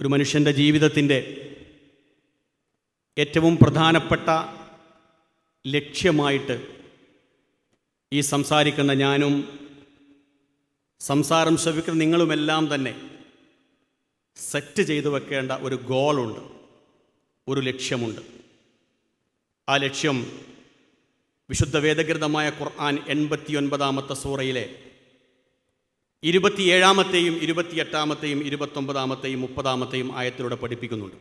ഒരു മനുഷ്യന്റെ ജീവിതത്തിന്റെ ഏറ്റവും പ്രധാനപ്പെട്ട ലക്ഷ്യമായിട്ട് ഈ സംസാരിക്കുന്ന ഞാനും സംസാരം ശ്രവിക്കുന്ന നിങ്ങളുമെല്ലാം തന്നെ സെറ്റ് ചെയ്തു വെക്കേണ്ട ഒരു ഗോളുണ്ട് ഒരു ലക്ഷ്യമുണ്ട്. ആ ലക്ഷ്യം വിശുദ്ധ വേദഗ്രതമായ ഖുർആൻ എൺപത്തിയൊൻപതാമത്തെ സൂറയിലെ ഇരുപത്തിയേഴാമത്തെയും ഇരുപത്തിയെട്ടാമത്തെയും ഇരുപത്തൊമ്പതാമത്തെയും മുപ്പതാമത്തെയും ആയത്തിലൂടെ പഠിപ്പിക്കുന്നുണ്ട്.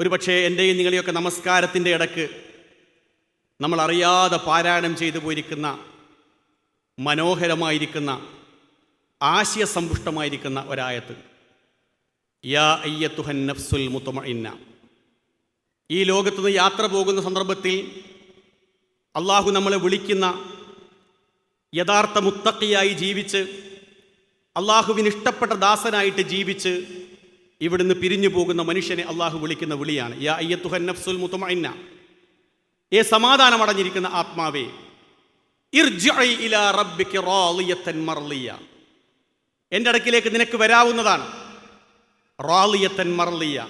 ഒരു പക്ഷേ എന്റെയും നിങ്ങളെയൊക്കെ നമസ്കാരത്തിന്റെ ഇടയ്ക്ക് നമ്മൾ അറിയാതെ പാരായണം ചെയ്തു പോയിരിക്കുന്ന മനോഹരമായിരിക്കുന്ന ആശയസമ്പുഷ്ടമായിരിക്കുന്ന ഒരായത്ത്. യാ അയ്യത്തുഹൻ നഫ്സുൽ മുത്തമ ഇന്ന ഈ ലോകത്തു നിന്ന് യാത്ര പോകുന്ന സന്ദർഭത്തിൽ അള്ളാഹു നമ്മളെ വിളിക്കുന്ന യഥാർത്ഥ മുത്തക്കിയായി ജീവിച്ച് അള്ളാഹുവിന് ഇഷ്ടപ്പെട്ട ദാസനായിട്ട് ജീവിച്ച് ഇവിടുന്ന് പിരിഞ്ഞു പോകുന്ന മനുഷ്യനെ അള്ളാഹു വിളിക്കുന്ന വിളിയാണ്. യാ അയ്യത്തുഹൻ നഫ്സുൽ മുത്തമഇന്ന ഏ സമാധാനം അടഞ്ഞിരിക്കുന്ന ആത്മാവേ എന്റെ അടുക്കിലേക്ക് നിനക്ക് വരാവുന്നതാണ്. റാളിയത്തൻ മർളിയ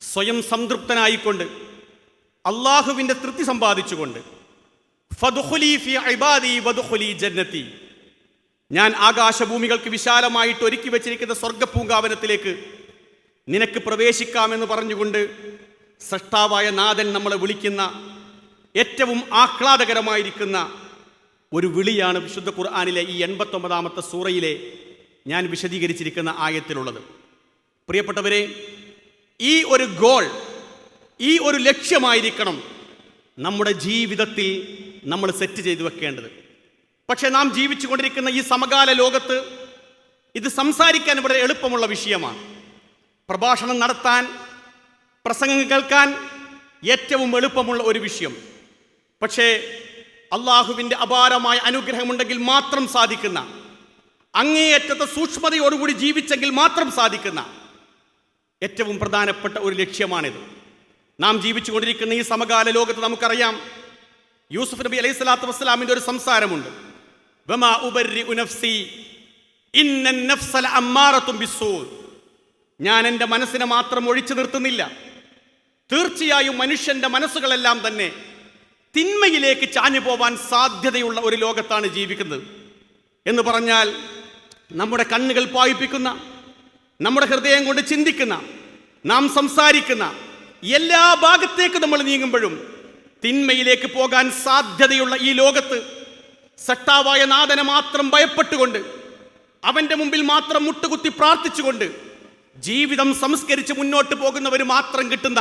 സ്വയം സംതൃപ്തനായിക്കൊണ്ട് അള്ളാഹുവിന്റെ തൃപ്തി സമ്പാദിച്ചുകൊണ്ട്. ഫദ്ഖുലി ഫി ഇബാദി വദ്ഖുലി ജന്നതി. ഞാൻ ആകാശഭൂമികൾക്ക് വിശാലമായിട്ട് ഒരുക്കി വെച്ചിരിക്കുന്ന സ്വർഗപൂങ്കാവനത്തിലേക്ക് നിനക്ക് പ്രവേശിക്കാമെന്ന് പറഞ്ഞുകൊണ്ട് സൃഷ്ടാവായ നാഥൻ നമ്മളെ വിളിക്കുന്ന ഏറ്റവും ആഹ്ലാദകരമായിരിക്കുന്ന ഒരു വിളിയാണ് വിശുദ്ധ ഖുർആാനിലെ ഈ എൺപത്തൊമ്പതാമത്തെ സൂറയിലെ ഞാൻ വിശദീകരിച്ചിരിക്കുന്ന ആയത്തിലുള്ളത്. പ്രിയപ്പെട്ടവരെ ഈ ഒരു ഗോൾ ഈ ഒരു ലക്ഷ്യമായിരിക്കണം നമ്മുടെ ജീവിതത്തിൽ നമ്മൾ സെറ്റ് ചെയ്തു വെക്കേണ്ടത്. പക്ഷെ നാം ജീവിച്ചു കൊണ്ടിരിക്കുന്ന ഈ സമകാല ലോകത്ത് ഇത് സംസാരിക്കാൻ ഇവിടെ എളുപ്പമുള്ള വിഷയമാണ്. പ്രഭാഷണം നടത്താൻ പ്രസംഗം കേൾക്കാൻ ഏറ്റവും എളുപ്പമുള്ള ഒരു വിഷയം. പക്ഷേ അള്ളാഹുവിന്റെ അപാരമായ അനുഗ്രഹമുണ്ടെങ്കിൽ മാത്രം സാധിക്കുന്ന അങ്ങേയറ്റത്തെ സൂക്ഷ്മതയോടുകൂടി ജീവിച്ചെങ്കിൽ മാത്രം സാധിക്കുന്ന ഏറ്റവും പ്രധാനപ്പെട്ട ഒരു ലക്ഷ്യമാണിത്. നാം ജീവിച്ചു കൊണ്ടിരിക്കുന്ന ഈ സമകാല ലോകത്ത് നമുക്കറിയാം യൂസുഫ് നബി അലൈഹി സ്വലാത്തു വസ്സലാമിന്റെ ഒരു സംസാരമുണ്ട്. ഞാൻ എന്റെ മനസ്സിനെ മാത്രം ഒഴിച്ചു നിർത്തുന്നില്ല. തീർച്ചയായും മനുഷ്യന്റെ മനസ്സുകളെല്ലാം തന്നെ തിന്മയിലേക്ക് ചാഞ്ഞു പോവാൻ സാധ്യതയുള്ള ഒരു ലോകത്താണ് ജീവിക്കുന്നത്. എന്ന് പറഞ്ഞാൽ നമ്മുടെ കണ്ണുകൾ പായിപ്പിക്കുന്ന നമ്മുടെ ഹൃദയം കൊണ്ട് ചിന്തിക്കുന്ന നാം സംസാരിക്കുന്ന എല്ലാ ഭാഗത്തേക്ക് നമ്മൾ നീങ്ങുമ്പോഴും തിന്മയിലേക്ക് പോകാൻ സാധ്യതയുള്ള ഈ ലോകത്ത് സട്ടാവായ നാഥനെ മാത്രം ഭയപ്പെട്ടുകൊണ്ട് അവന്റെ മുമ്പിൽ മാത്രം മുട്ടുകുത്തി പ്രാർത്ഥിച്ചുകൊണ്ട് ജീവിതം സംസ്കരിച്ച് മുന്നോട്ട് പോകുന്നവർ മാത്രം കിട്ടുന്ന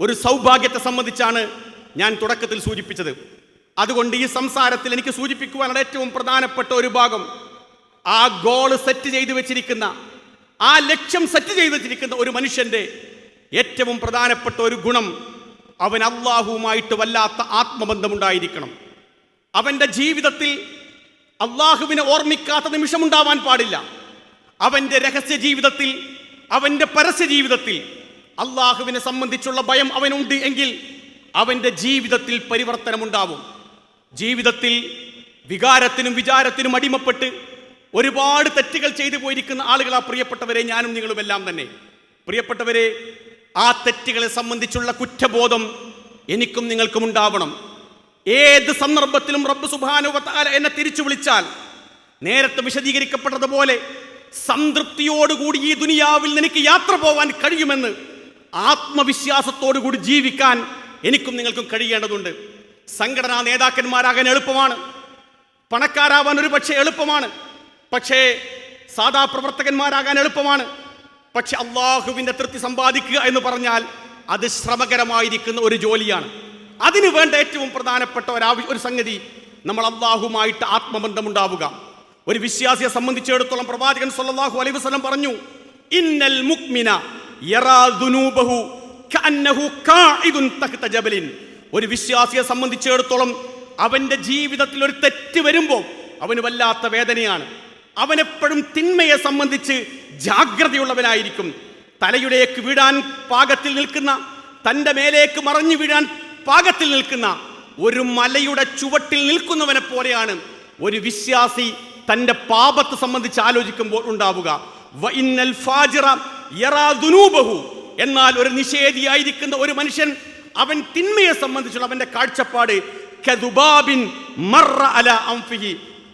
ഒരു സൗഭാഗ്യത്തെ സംബന്ധിച്ചാണ് ഞാൻ തുടക്കത്തിൽ സൂചിപ്പിച്ചത്. അതുകൊണ്ട് ഈ സംസാരത്തിൽ എനിക്ക് സൂചിപ്പിക്കുവാനുള്ള ഏറ്റവും പ്രധാനപ്പെട്ട ഒരു ഭാഗം ആ ഗോൾ സെറ്റ് ചെയ്തു വെച്ചിരിക്കുന്ന ആ ലക്ഷ്യം സെറ്റ് ചെയ്തു വെച്ചിരിക്കുന്ന ഒരു മനുഷ്യന്റെ ഏറ്റവും പ്രധാനപ്പെട്ട ഒരു ഗുണം അവൻ അള്ളാഹുവുമായിട്ട് വല്ലാത്ത ആത്മബന്ധമുണ്ടായിരിക്കണം. അവന്റെ ജീവിതത്തിൽ അള്ളാഹുവിനെ ഓർമ്മിക്കാത്ത നിമിഷമുണ്ടാവാൻ പാടില്ല. അവന്റെ രഹസ്യ ജീവിതത്തിൽ അവന്റെ പരസ്യ ജീവിതത്തിൽ അള്ളാഹുവിനെ സംബന്ധിച്ചുള്ള ഭയം അവനുണ്ട് എങ്കിൽ അവന്റെ ജീവിതത്തിൽ പരിവർത്തനമുണ്ടാവും. ജീവിതത്തിൽ വികാരത്തിനും വിചാരത്തിനും അടിമപ്പെട്ട് ഒരുപാട് തെറ്റുകൾ ചെയ്തു പോയിരിക്കുന്ന ആളുകളാ പ്രിയപ്പെട്ടവരെ ഞാനും നിങ്ങളുമെല്ലാം തന്നെ. പ്രിയപ്പെട്ടവരെ ആ തെറ്റുകളെ സംബന്ധിച്ചുള്ള കുറ്റബോധം എനിക്കും നിങ്ങൾക്കും ഉണ്ടാവണം. ഏത് സന്ദർഭത്തിലും റബ്ബ് സുബാനുവത്താല എന്നെ തിരിച്ചു വിളിച്ചാൽ നേരത്തെ വിശദീകരിക്കപ്പെട്ടതുപോലെ സംതൃപ്തിയോടുകൂടി ഈ ദുനിയാവിൽ നിനക്ക് യാത്ര പോവാൻ കഴിയുമെന്ന് ആത്മവിശ്വാസത്തോടുകൂടി ജീവിക്കാൻ എനിക്കും നിങ്ങൾക്കും കഴിയേണ്ടതുണ്ട്. സംഘടനാ നേതാക്കന്മാരാകാൻ എളുപ്പമാണ്. പണക്കാരാവാൻ ഒരു പക്ഷേ എളുപ്പമാണ്. പക്ഷേ സാധാ പ്രവർത്തകന്മാരാകാൻ എളുപ്പമാണ്. പക്ഷെ അള്ളാഹുവിന്റെ തൃപ്തി സമ്പാദിക്കുക എന്ന് പറഞ്ഞാൽ അത് ശ്രമകരമായിരിക്കുന്ന ഒരു ജോലിയാണ്. അതിനു വേണ്ട ഏറ്റവും പ്രധാനപ്പെട്ട ഒരു ഒരു സംഗതി നമ്മൾ അള്ളാഹുമായിട്ട് ആത്മബന്ധമുണ്ടാവുക. ഒരു വിശ്വാസിയെ സംബന്ധിച്ചിടത്തോളം പ്രവാചകൻ സല്ലാഹു അലൈഹി വസ്ലം പറഞ്ഞു ഇന്നൽ മുക്മിന ഒരു വിശ്വാസിയെ സംബന്ധിച്ചിടത്തോളം അവന്റെ ജീവിതത്തിൽ ഒരു തെറ്റ് വരുമ്പോൾ അവന് വല്ലാത്ത വേദനയാണ്. അവനെപ്പോഴും തിന്മയെ സംബന്ധിച്ച് ജാഗ്രതയുള്ളവനായിരിക്കും. തലയുടേക്ക് വീഴാൻ പാകത്തിൽ നിൽക്കുന്ന തന്റെ മേലേക്ക് മറഞ്ഞു വീഴാൻ പാകത്തിൽ നിൽക്കുന്ന ഒരു മലയുടെ ചുവട്ടിൽ നിൽക്കുന്നവനെ പോലെയാണ് ഒരു വിശ്വാസി തന്റെ പാപത്തെ സംബന്ധിച്ച് ആലോചിക്കുമ്പോൾ ഉണ്ടാവുക. എന്നാൽ ഒരു നിഷേധിയായിരിക്കുന്ന ഒരു മനുഷ്യൻ അവൻ തിന്മയെ സംബന്ധിച്ചുള്ള അവന്റെ കാഴ്ചപ്പാട്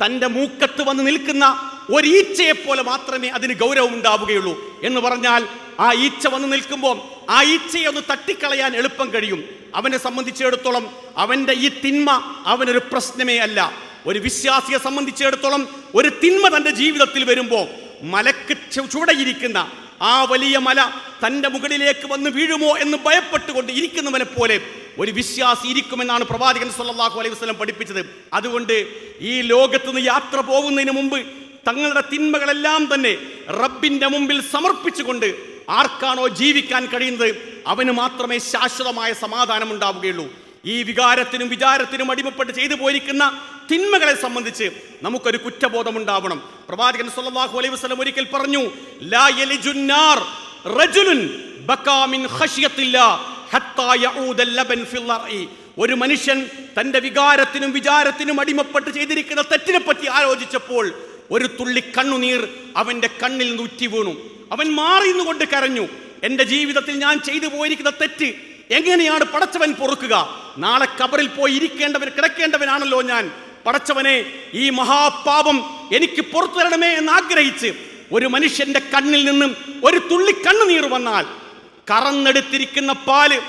തന്റെ മൂക്കത്ത് വന്ന് നിൽക്കുന്ന ഒരു ഈച്ചയെ പോലെ മാത്രമേ അതിന് ഗൗരവം ഉണ്ടാവുകയുള്ളൂ എന്ന് പറഞ്ഞാൽ ആ ഈച്ച വന്ന് നിൽക്കുമ്പോൾ ആ ഈച്ചയെ ഒന്ന് തട്ടിക്കളയാൻ എളുപ്പം കഴിയും. അവനെ സംബന്ധിച്ചിടത്തോളം അവന്റെ ഈ തിന്മ അവനൊരു പ്രശ്നമേ അല്ല. ഒരു വിശ്വാസിയെ സംബന്ധിച്ചിടത്തോളം ഒരു തിന്മ തന്റെ ജീവിതത്തിൽ വരുമ്പോൾ മലക്ക് ചുവടയിരിക്കുന്ന ആ വലിയ മല തന്റെ മുകളിലേക്ക് വന്ന് വീഴുമോ എന്ന് ഭയപ്പെട്ടുകൊണ്ട് ഇരിക്കുന്നവനെ പോലെ ഒരു വിശ്വാസി ഇരിക്കുമെന്നാണ് പ്രവാചകൻ സല്ലാഹു അലൈഹി വസല്ലം പഠിപ്പിച്ചത്. അതുകൊണ്ട് ഈ ലോകത്തുനിന്ന് യാത്ര പോകുന്നതിന് മുമ്പ് തങ്ങളുടെ തിന്മകളെല്ലാം തന്നെ റബ്ബിന്റെ മുമ്പിൽ സമർപ്പിച്ചുകൊണ്ട് ആർക്കാണോ ജീവിക്കാൻ കഴിയുന്നത് അവന് മാത്രമേ ശാശ്വതമായ സമാധാനം ഉണ്ടാവുകയുള്ളൂ ഈ വികാരത്തിനും വിചാരത്തിനും അടിമപ്പെട്ട് ചെയ്തു പോയിരിക്കുന്ന തിന്മകളെ സംബന്ധിച്ച് നമുക്കൊരു കുറ്റബോധം ഉണ്ടാവണം പ്രവാചകൻ സല്ലല്ലാഹു അലൈഹി വസല്ലം ഒരിക്കൽ പറഞ്ഞു ലാ യലിജുന്നാർ റജുലുൻ ബക്കാ മിൻ ഹത്താ യഊദൽ ലബൻ ഫിൽ അർഇ. ഒരു മനുഷ്യൻ തന്റെ വികാരത്തിനും വിചാരത്തിനും അടിമപ്പെട്ട് ചെയ്തിരിക്കുന്ന തെറ്റിനെ പറ്റി ആലോചിച്ചപ്പോൾ ഒരു തുള്ളി കണ്ണുനീർ അവന്റെ കണ്ണിൽ നിന്ന് ഉറ്റി വീണു. അവൻ മാറി കൊണ്ട് കരഞ്ഞു. എന്റെ ജീവിതത്തിൽ ഞാൻ ചെയ്തു പോയിരിക്കുന്ന തെറ്റ് എങ്ങനെയാണ് പടച്ചവൻ പൊറുക്കുക? നാളെ കബറിൽ പോയി ഇരിക്കേണ്ടവൻ കിടക്കേണ്ടവനാണല്ലോ ഞാൻ. പടച്ചവനെ ഈ മഹാപാപം എനിക്ക് പുറത്തു തരണമേ എന്ന് ആഗ്രഹിച്ച് ഒരു മനുഷ്യന്റെ കണ്ണിൽ നിന്നും ഒരു തുള്ളി കണ്ണുനീർ വന്നാൽ കറന്നെടുത്തിരിക്കുന്ന പാൽ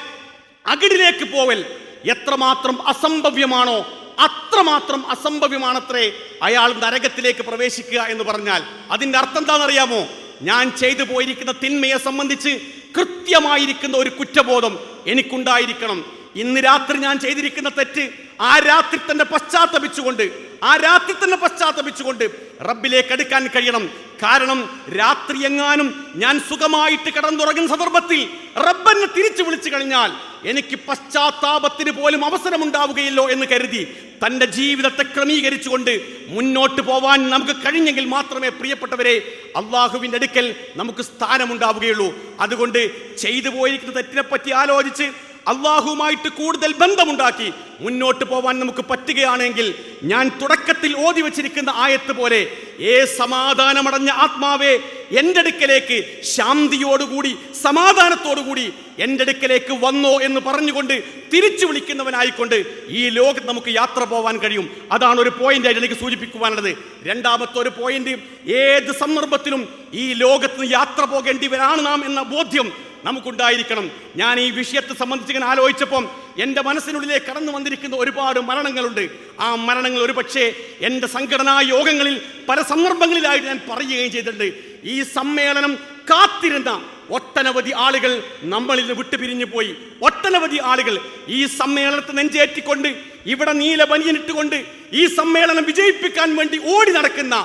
അകിടിലേക്ക് പോവൽ എത്രമാത്രം അസംഭവ്യമാണോ. അത്രമാത്രം അസംഭവ്യമാണത്രേ അയാൾ നരകത്തിലേക്ക് പ്രവേശിക്കുക എന്ന് പറഞ്ഞാൽ. അതിന്റെ അർത്ഥം എന്താണെന്നറിയാമോ? ഞാൻ ചെയ്തു പോയിരിക്കുന്ന തിന്മയെ സംബന്ധിച്ച് കൃത്യമായിരിക്കുന്ന ഒരു കുറ്റബോധം എനിക്കുണ്ടായിരിക്കണം. ഇന്ന് രാത്രി ഞാൻ ചെയ്തിരിക്കുന്ന തെറ്റ് ആ രാത്രി തന്നെ പശ്ചാത്തപിച്ചുകൊണ്ട് ആ രാത്രി തന്നെ പശ്ചാത്തപിച്ചുകൊണ്ട് റബ്ബിലേക്ക് അടുക്കാൻ കഴിയണം. കാരണം രാത്രി എങ്ങാനും ഞാൻ സുഖമായിട്ട് കിടന്നുറങ്ങുന്ന സന്ദർഭത്തിൽ റബ്ബെന്നെ തിരിച്ചു വിളിച്ചു കഴിഞ്ഞാൽ എനിക്ക് പശ്ചാത്താപത്തിന് പോലും അവസരമുണ്ടാവുകയില്ലോ എന്ന് കരുതി തന്റെ ജീവിതത്തെ ക്രമീകരിച്ചുകൊണ്ട് മുന്നോട്ട് പോവാൻ നമുക്ക് കഴിഞ്ഞെങ്കിൽ മാത്രമേ പ്രിയപ്പെട്ടവരെ അള്ളാഹുവിന്റെ അടുക്കൽ നമുക്ക് സ്ഥാനമുണ്ടാവുകയുള്ളൂ. അതുകൊണ്ട് ചെയ്തു പോയിരിക്കുന്ന തെറ്റിനെ പറ്റി ആലോചിച്ച് അള്ളാഹുവുമായിട്ട് കൂടുതൽ ബന്ധമുണ്ടാക്കി മുന്നോട്ട് പോവാൻ നമുക്ക് പറ്റുകയാണെങ്കിൽ ഞാൻ തുടക്കത്തിൽ ഓതി വച്ചിരിക്കുന്ന ആയത്ത് പോലെ ഏ സമാധാനമടഞ്ഞ ആത്മാവേ എന്റെ അടുക്കലേക്ക് ശാന്തിയോടുകൂടി സമാധാനത്തോടുകൂടി എന്റെ അടുക്കലേക്ക് വന്നോ എന്ന് പറഞ്ഞുകൊണ്ട് തിരിച്ചു വിളിക്കുന്നവനായിക്കൊണ്ട് ഈ ലോകത്ത് നമുക്ക് യാത്ര പോവാൻ കഴിയും. അതാണ് ഒരു പോയിന്റ് ആയിട്ട് എനിക്ക് സൂചിപ്പിക്കുവാനുള്ളത്. രണ്ടാമത്തെ ഒരു പോയിന്റ് ഏത് സന്ദർഭത്തിലും ഈ ലോകത്ത് യാത്ര പോകേണ്ടിവരാണ് നാം എന്ന ബോധ്യം നമുക്കുണ്ടായിരിക്കണം. ഞാൻ ഈ വിഷയത്തെ സംബന്ധിച്ച് ഇങ്ങനെ ആലോചിച്ചപ്പം എന്റെ മനസ്സിനുള്ളിലേക്ക് കടന്നു വന്നിരിക്കുന്ന ഒരുപാട് മരണങ്ങളുണ്ട്. ആ മരണങ്ങൾ ഒരു പക്ഷേ എന്റെ സംഘടനാ യോഗങ്ങളിൽ പല സന്ദർഭങ്ങളിലായിട്ട് ഞാൻ പറയുകയും ചെയ്തിട്ടുണ്ട്. ഈ സമ്മേളനം കാത്തിരുന്ന ഒട്ടനവധി ആളുകൾ നമ്മളിൽ നിന്ന് വിട്ടുപിരിഞ്ഞു പോയി. ഒട്ടനവധി ആളുകൾ ഈ സമ്മേളനത്തെ നെഞ്ചേറ്റിക്കൊണ്ട് ഇവിടെ നീല ബനിയനിട്ടുകൊണ്ട് ഈ സമ്മേളനം വിജയിപ്പിക്കാൻ വേണ്ടി ഓടി നടക്കുന്ന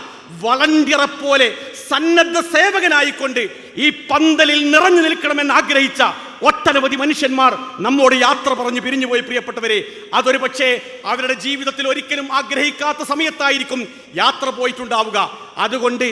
വളണ്ടിയറെ പോലെ സന്നദ്ധ സേവകനായിക്കൊണ്ട് ഈ പന്തലിൽ നിറഞ്ഞു നിൽക്കണമെന്ന് ആഗ്രഹിച്ച ഒട്ടനവധി മനുഷ്യന്മാർ നമ്മോട് യാത്ര പറഞ്ഞു പിരിഞ്ഞുപോയി പ്രിയപ്പെട്ടവരെ. അതൊരു പക്ഷേ അവരുടെ ജീവിതത്തിൽ ഒരിക്കലും ആഗ്രഹിക്കാത്ത സമയത്തായിരിക്കും യാത്ര പോയിട്ടുണ്ടാവുക. അതുകൊണ്ട്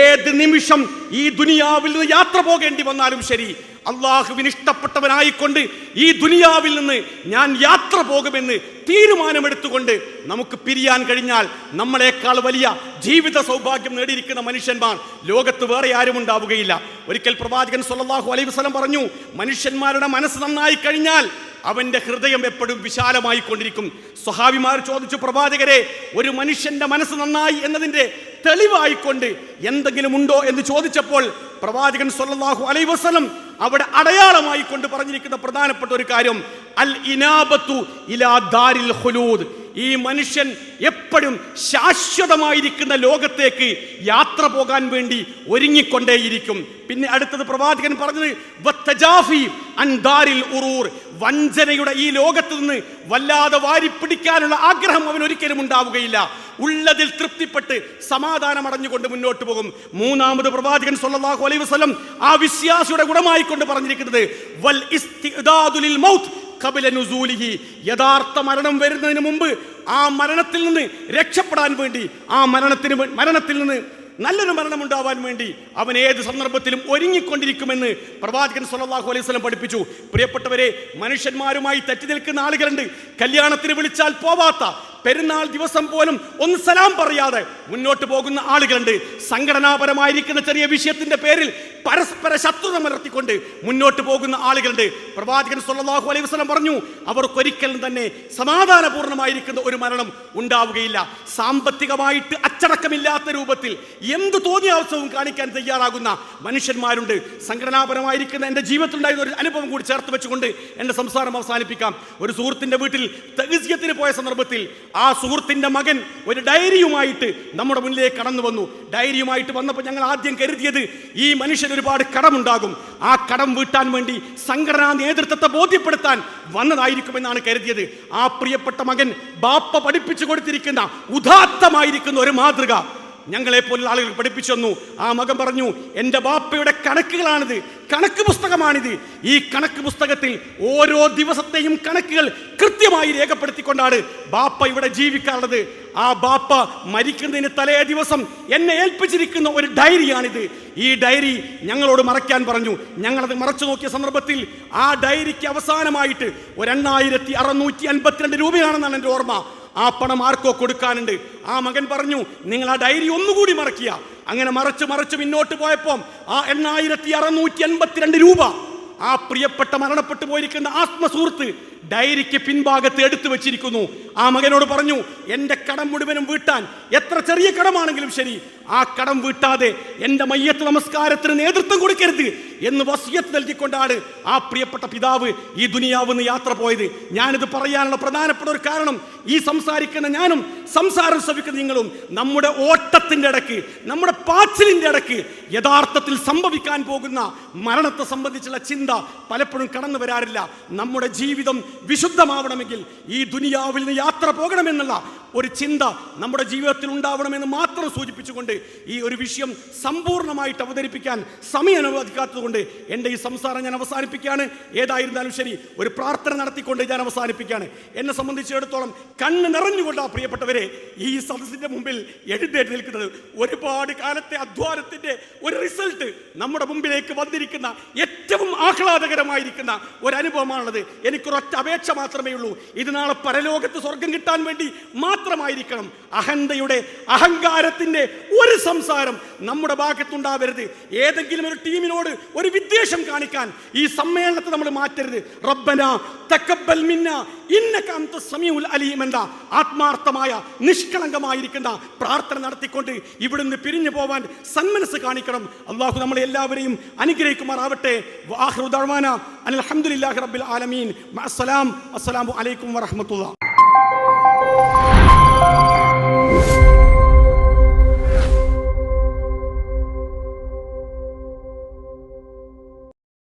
ഏത് നിമിഷം ഈ ദുനിയാവിൽ നിന്ന് യാത്ര പോകേണ്ടി വന്നാലും ശരി അള്ളാഹുവിന് ഇഷ്ടപ്പെട്ടവനായിക്കൊണ്ട് ഈ ദുനിയാവിൽ നിന്ന് ഞാൻ യാത്ര പോകുമെന്ന് തീരുമാനമെടുത്തുകൊണ്ട് നമുക്ക് പിരിയാൻ കഴിഞ്ഞാൽ നമ്മളെക്കാൾ വലിയ ജീവിത സൗഭാഗ്യം നേടിയിരിക്കുന്ന മനുഷ്യന്മാർ ലോകത്ത് വേറെ ആരും ഉണ്ടാവുകയില്ല. ഒരിക്കൽ പ്രവാചകൻ സുല്ലാഹു അലൈഹി വസ്ലം പറഞ്ഞു മനുഷ്യന്മാരുടെ മനസ്സ് നന്നായി കഴിഞ്ഞാൽ അവന്റെ ഹൃദയം എപ്പോഴും വിശാലമായി കൊണ്ടിരിക്കും സ്വഹാബിമാർ ചോദിച്ചു പ്രവാചകരെ ഒരു മനുഷ്യന്റെ മനസ്സ് നന്നായി എന്നതിന്റെ തെളിവായിക്കൊണ്ട് എന്തെങ്കിലും ഉണ്ടോ എന്ന് ചോദിച്ചപ്പോൾ പ്രവാചകൻ സൊല്ലാഹു അലൈ വസ്ലം അവിടെ അടയാളമായി കൊണ്ട് പറഞ്ഞിരിക്കുന്ന പ്രധാനപ്പെട്ട ഒരു കാര്യം അൽ ഇനാബത്തു ഇലാ ദാരിൽ ഖുലൂദ്. ഈ മനുഷ്യൻ എപ്പോഴും ശാശ്വതമായിരിക്കുന്ന ലോകത്തേക്ക് യാത്ര പോകാൻ വേണ്ടി ഒരുങ്ങിക്കൊണ്ടേയിരിക്കും. പിന്നെ അടുത്തത് പ്രവാചകൻ പറഞ്ഞത് ഉറൂർ. വഞ്ചനയുടെ ഈ ലോകത്ത് നിന്ന് വല്ലാതെ വാരിപ്പിടിക്കാനുള്ള ആഗ്രഹം അവൻ ഒരിക്കലും ഉണ്ടാവുകയില്ല. ഉള്ളതിൽ തൃപ്തിപ്പെട്ട് സമാധാനം അടഞ്ഞുകൊണ്ട് മുന്നോട്ട് പോകും. മൂന്നാമത് പ്രവാചകൻ സല്ലല്ലാഹു അലൈഹി വസല്ലം ആ വിശ്വാസിയുടെ ഗുണമായിക്കൊണ്ട് പറഞ്ഞിരിക്കുന്നത് വൽ മൗത്ത്. ഖബല നുസൂലിഹി യഥാർത്ഥ മരണം വരുന്നതിന് മുമ്പ് ആ മരണത്തിൽ നിന്ന് രക്ഷപ്പെടാൻ വേണ്ടി ആ മരണത്തിന് മരണത്തിൽ നിന്ന് നല്ലൊരു മരണം ഉണ്ടാവാൻ വേണ്ടി അവൻ ഏത് സന്ദർഭത്തിലും ഒരുങ്ങിക്കൊണ്ടിരിക്കുമെന്ന് പ്രവാചകൻ സല്ലാഹു അലൈഹി സ്വലം പഠിപ്പിച്ചു. പ്രിയപ്പെട്ടവരെ മനുഷ്യന്മാരുമായി തെറ്റി നിൽക്കുന്ന ആളുകളുണ്ട്. കല്യാണത്തിന് വിളിച്ചാൽ പോവാത്ത പെരുന്നാൾ ദിവസം പോലും ഒന്ന് സലാം പറയാതെ മുന്നോട്ട് പോകുന്ന ആളുകളുണ്ട്. സംഘടനാപരമായിരിക്കുന്ന ചെറിയ വിഷയത്തിന്റെ പേരിൽ പരസ്പര ശത്രുത മലർത്തിക്കൊണ്ട് മുന്നോട്ട് പോകുന്ന ആളുകളുണ്ട്. പ്രവാചകൻ സല്ലല്ലാഹു അലൈഹി വസ്ലം പറഞ്ഞു അവർക്കൊരിക്കലും തന്നെ സമാധാനപൂർണമായിരിക്കുന്ന ഒരു മരണം ഉണ്ടാവുകയില്ല. സാമ്പത്തികമായിട്ട് അച്ചടക്കമില്ലാത്ത രൂപത്തിൽ എന്ത് തോന്നിയ അവസരവും കാണിക്കാൻ തയ്യാറാകുന്ന മനുഷ്യന്മാരുണ്ട്. സംഘടനാപരമായിരിക്കുന്ന എന്റെ ജീവിതത്തിലുണ്ടായിരുന്ന ഒരു അനുഭവം കൂടി ചേർത്ത് വെച്ചുകൊണ്ട് എന്റെ സംസാരം അവസാനിപ്പിക്കാം. ഒരു സുഹൃത്തിന്റെ വീട്ടിൽ തഹസിയത്തിന് പോയ സന്ദർഭത്തിൽ ആ സുഹൃത്തിന്റെ മകൻ ഒരു ഡയറിയുമായിട്ട് നമ്മുടെ മുന്നിലേക്ക് കടന്നു വന്നു ഡയറിയുമായിട്ട് വന്നപ്പോൾ ഞങ്ങൾ ആദ്യം കരുതിയത് ഈ മനുഷ്യന് ഒരുപാട് കടമുണ്ടാകും. ആ കടം വീട്ടാൻ വേണ്ടി സംഘടനാ നേതൃത്വത്തെ ബോധ്യപ്പെടുത്താൻ വന്നതായിരിക്കുമെന്നാണ് കരുതിയത്. ആ പ്രിയപ്പെട്ട മകൻ ബാപ്പ പഠിപ്പിച്ചു കൊടുത്തിരിക്കുന്ന ഉദാത്തമായിരിക്കുന്ന ഒരു മാതൃക. ഞങ്ങളെ പോലുള്ള ആളുകൾ പഠിപ്പിച്ചു തന്നു. ആ മകൻ പറഞ്ഞു എന്റെ ബാപ്പയുടെ കണക്കുകളാണിത്. കണക്ക് പുസ്തകമാണിത്. ഈ കണക്ക് പുസ്തകത്തിൽ ഓരോ ദിവസത്തെയും കണക്കുകൾ കൃത്യമായി രേഖപ്പെടുത്തിക്കൊണ്ടാണ് ബാപ്പ ഇവിടെ ജീവിക്കാറുള്ളത്. ആ ബാപ്പ മരിക്കുന്നതിന് തലേ ദിവസം എന്നെ ഏൽപ്പിച്ചിരിക്കുന്ന ഒരു ഡയറിയാണിത്. ഈ ഡയറി ഞങ്ങളോട് മറയ്ക്കാൻ പറഞ്ഞു. ഞങ്ങളത് മറച്ചു നോക്കിയ സന്ദർഭത്തിൽ ആ ഡയറിക്ക് അവസാനമായിട്ട് ഒരെണ്ണായിരത്തി അറുന്നൂറ്റി അൻപത്തിരണ്ട് രൂപയാണെന്നാണ് എന്റെ ഓർമ്മ. ആ പണം ആർക്കോ കൊടുക്കാനുണ്ട്. ആ മകൻ പറഞ്ഞു നിങ്ങൾ ആ ഡയറി ഒന്നുകൂടി മറക്കുക അങ്ങനെ മറച്ച് മറച്ച് മുന്നോട്ട് പോയപ്പോൾ ആ എണ്ണായിരത്തി അറുന്നൂറ്റി എൺപത്തിരണ്ട് രൂപ. ആ പ്രിയപ്പെട്ട മരണപ്പെട്ടു പോയിരിക്കുന്ന ആത്മസുഹൃത്ത് ഡയറിക്ക് പിൻഭാഗത്ത് എടുത്തു വെച്ചിരിക്കുന്നു. ആ മകനോട് പറഞ്ഞു എന്റെ കടം മുഴുവനും വീട്ടാൻ. എത്ര ചെറിയ കടമാണെങ്കിലും ശരി. ആ കടം വീട്ടാതെ എന്റെ മയ്യത്ത് നമസ്കാരത്തിന് നേതൃത്വം കൊടുക്കരുത്. എന്ന് വസിയത്ത് നൽകിക്കൊണ്ടാണ് ആ പ്രിയപ്പെട്ട പിതാവ് ഈ ദുനിയാവ് നിന്ന് യാത്ര പോയത്. ഞാനിത് പറയാനുള്ള പ്രധാനപ്പെട്ട ഒരു കാരണം ഈ സംസാരിക്കുന്ന ഞാനും സംസാരം ശ്രമിക്കുന്ന നിങ്ങളും നമ്മുടെ ഓട്ടത്തിന്റെ ഇടയ്ക്ക് നമ്മുടെ പാച്ചിലിന്റെ ഇടയ്ക്ക് യഥാർത്ഥത്തിൽ സംഭവിക്കാൻ പോകുന്ന മരണത്തെ സംബന്ധിച്ചുള്ള ചിന്ത പലപ്പോഴും കടന്നു വരാറില്ല. നമ്മുടെ ജീവിതം വിശുദ്ധമാവണമെങ്കിൽ ഈ ദുനിയാവിൽ നിന്ന് യാത്ര പോകണമെന്നുള്ള ഒരു ചിന്ത നമ്മുടെ ജീവിതത്തിൽ ഉണ്ടാവണമെന്ന് മാത്രം സൂചിപ്പിച്ചുകൊണ്ട് ഈ ഒരു വിഷയം സമ്പൂർണമായിട്ട് അവതരിപ്പിക്കാൻ സമയം അനുവദിക്കാത്തതുകൊണ്ട് എന്റെ ഈ സംസാരം ഞാൻ അവസാനിപ്പിക്കുകയാണ്. ഏതായിരുന്നാലും ശരി ഒരു പ്രാർത്ഥന നടത്തിക്കൊണ്ട് ഞാൻ അവസാനിപ്പിക്കുകയാണ്. എന്നെ സംബന്ധിച്ചിടത്തോളം കണ്ണ് നിറഞ്ഞുകൊണ്ട് ആ പ്രിയപ്പെട്ടവരെ ഈ സദസ്സിന്റെ മുമ്പിൽ എഴുന്നേറ്റ് നിൽക്കുന്നത്. ഒരുപാട് കാലത്തെ അധ്വാനത്തിന്റെ ഒരു റിസൾട്ട് നമ്മുടെ മുമ്പിലേക്ക് വന്നിരിക്കുന്ന ഏറ്റവും ആഹ്ലാദകരമായിരിക്കുന്ന അനുഭവമാണുള്ളത് എനിക്കൊരൊറ്റ അപേക്ഷ മാത്രമേ ഉള്ളൂ. ഇത് നാളെ പരലോകത്ത് സ്വർഗം കിട്ടാൻ വേണ്ടി മാത്രമായിരിക്കണം. അഹന്തയുടെ അഹങ്കാരത്തിന്റെ ഒരു സംസാരം നമ്മുടെ ഭാഗത്തുണ്ടാവരുത്. ഏതെങ്കിലും ഒരു ടീമിനോട് ഒരു വിദ്വേഷം കാണിക്കാൻ ഈ സമ്മേളനത്തെ നമ്മൾ മാറ്റരുത്. റബ്ബന തക്കബൽ മിന്ന ഇന്നക അന്ത സമീഉൽ അലീം എന്ന ആത്മാർത്ഥമായ നിഷ്കളങ്കമായിരിക്കുന്ന പ്രാർത്ഥന നടത്തിക്കൊണ്ട് ഇവിടുന്ന് പിരിഞ്ഞു പോവാൻ സന്മനസ് കാണിക്കണം. അള്ളാഹു നമ്മളെ എല്ലാവരെയും അനുഗ്രഹിക്കുമാറാവട്ടെ. വാഹ്റുദാന അലഹമുല്ലാഹി റബ്ബിൽ ആലമീൻ അസ്സലാം അസ്സലാമു അലൈക്കും വറഹ്മത്തുള്ളാഹി